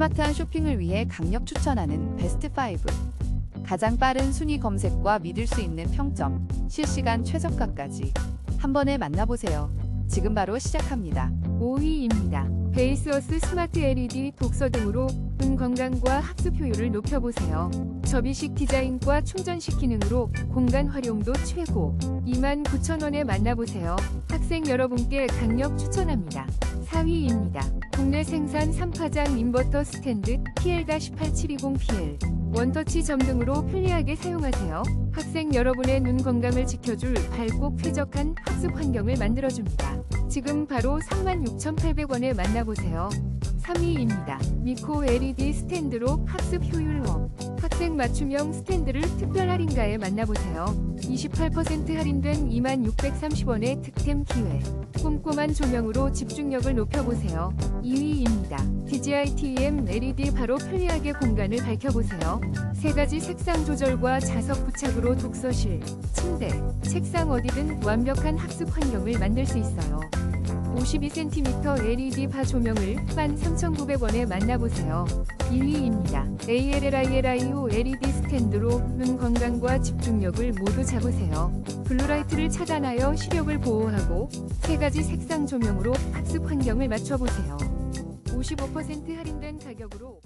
스마트한 쇼핑을 위해 강력 추천하는 베스트 5. 가장 빠른 순위 검색과 믿을 수 있는 평점, 실시간 최저가까지 한 번에 만나보세요. 지금 바로 시작합니다. 5위입니다. 베이스워스 스마트 LED 독서 등으로 눈 건강과 학습 효율을 높여보세요. 접이식 디자인과 충전식 기능으로 공간 활용도 최고. 29,000원에 만나보세요. 학생 여러분께 강력 추천합니다. 4위입니다. 국내 생산 3파장 인버터 스탠드 PL-18720PL 원터치 점 등으로 편리하게 사용하세요. 학생 여러분의 눈 건강을 지켜줄 밝고 쾌적한 학습 환경을 만들어줍니다. 지금 바로 36,800원에 만나보세요. 3위입니다. 미코 LED 스탠드로 학습 효율업. 학생 맞춤형 스탠드를 특별 할인가에 만나보세요. 28% 할인된 2630원의 득템 기회. 꼼꼼한 조명으로 집중력을 높여보세요. 2위입니다. DJI TM LED 바로 편리하게 공간을 밝혀보세요. 세 가지 색상 조절과 자석 부착으로 독서실, 침대, 책상 어디든 완벽한 학습 환경을 만들 수 있어요. 52cm LED 바 조명을 13,900원에 만나보세요. 1위입니다. ALLILIO LED 스탠드로 눈 건강과 집중력을 모두 잡으세요. 블루라이트를 차단하여 시력을 보호하고 세 가지 색상 조명으로 학습 환경을 맞춰보세요. 55% 할인된 가격으로